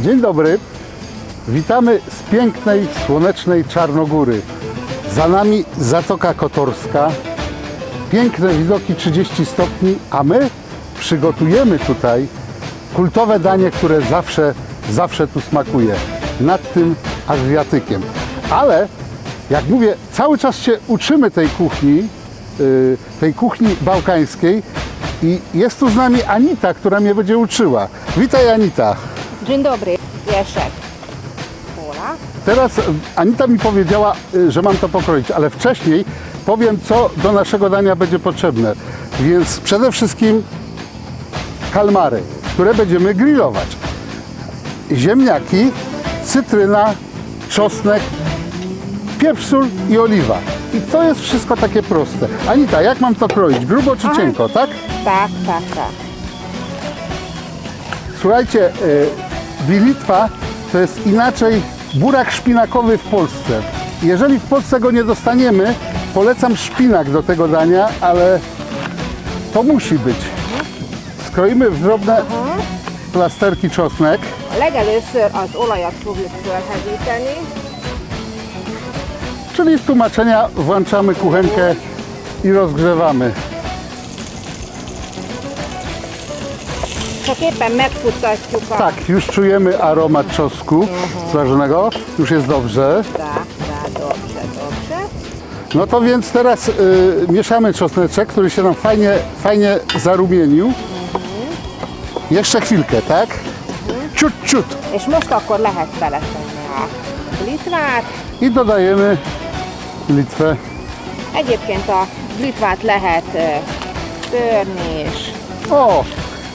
Dzień dobry. Witamy z pięknej, słonecznej Czarnogóry. Za nami Zatoka Kotorska. Piękne widoki 30 stopni, a my przygotujemy tutaj kultowe danie, które zawsze, zawsze tu smakuje. Nad tym Adriatykiem. Ale, jak mówię, cały czas się uczymy tej kuchni, yy, tej kuchni bałkańskiej i jest tu z nami Anita, która mnie będzie uczyła. Witaj Anita. Dzień dobry, Jeszek. Pola. Teraz e, Anita mi powiedziała, y, że mam to pokroić, ale wcześniej powiem, co do naszego dania będzie potrzebne. Więc przede wszystkim kalmary, które będziemy grillować. Ziemniaki, cytryna, czosnek, pieprz, sól i oliwa. I to jest wszystko takie proste. Anita, jak mam to kroić? Grubo czy Aha. cienko, tak? Tak, tak, tak. Słuchajcie, y, bilitwa to jest inaczej burak szpinakowy w Polsce. Jeżeli w Polsce go nie dostaniemy, polecam szpinak do tego dania, ale to musi być. Skroimy w drobne plasterki czosnek. Legelőször az olajat fogjuk fölhevíteni. Czyli z tłumaczenia włączamy kuchenkę i rozgrzewamy. Csak éppen megfuttatjuk a... Tak, już czujemy aromat czosnku smażonego. Już jest dobrze. Tak, tak, dobrze, dobrze. No to więc teraz y, mieszamy czosneczek, który się nam fajnie, fajnie zarumienił. Jeszcze chwilkę, tak? Ciut, ciut. És most akkor lehet beletenni a litvát. I dodajemy litwę. Egyébként a litvát lehet ö, törni és O,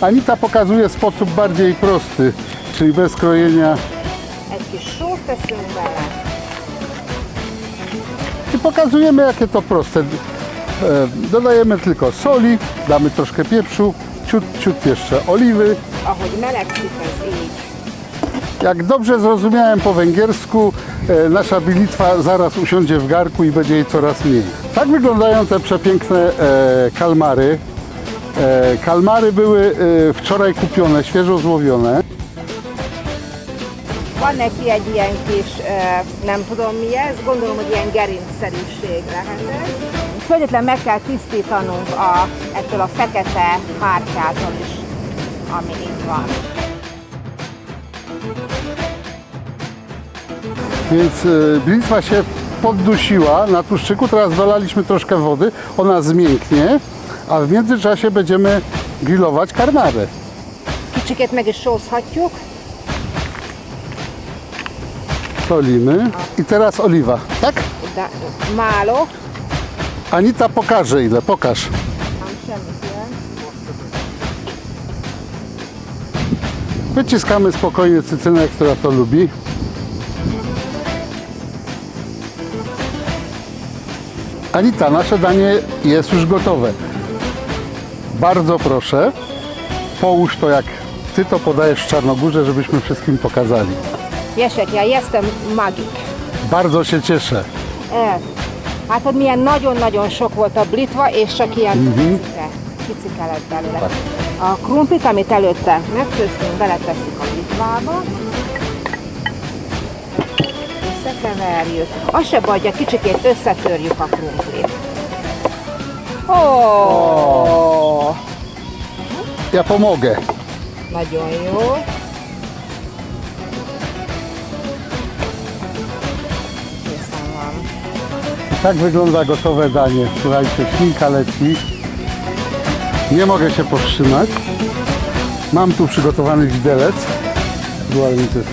Anita pokazuje sposób bardziej prosty, czyli bez krojenia. I pokazujemy jakie to proste. E, dodajemy tylko soli, damy troszkę pieprzu, ciut, ciut jeszcze oliwy. Jak dobrze zrozumiałem po węgiersku, e, nasza bilitwa zaraz usiądzie w garku i będzie jej coraz mniej. Tak wyglądają te przepiękne e, kalmary. E, kalmary były e, wczoraj kupione, świeżo złowione. Van neki egy ilyen kis, ö, nem tudom mi ez, gondolom, hogy ilyen gerincszerűség lehet ez. Föltétlenül meg kell tisztítanunk a, ettől a fekete hártyától is, ami itt van. Więc e, bilitwa się poddusiła na tłuszczyku, teraz dolaliśmy troszkę wody, ona zmięknie, a w międzyczasie będziemy grillować karmarę. Kicsikét meg is sózhatjuk. Solimy i teraz oliwa, tak? De málok. Anita pokaże ile, pokaż. Wyciskamy spokojnie cytrynę, która to lubi. Anita, nasze danie jest już gotowe. Bardzo proszę, połóż to jak Ty to podajesz w Czarnogórze, żebyśmy wszystkim pokazali. Jesek, ja jestem magik. Bardzo się cieszę. E, Hát, hogy milyen nagyon-nagyon sok volt a blitva, és csak ilyen picike, picike lett belőle. A krumplit, amit előtte megfőztünk, beletesszük a blitvába. Összekeverjük. Az se baj, hogy kicsikét összetörjük a krumplit. Ó, oh, Ja pomogę. van. Tak wygląda gotowe danie. Słuchajcie, ślinka leci. Nie mogę się powstrzymać. Mam tu przygotowany widelec. Dualny też.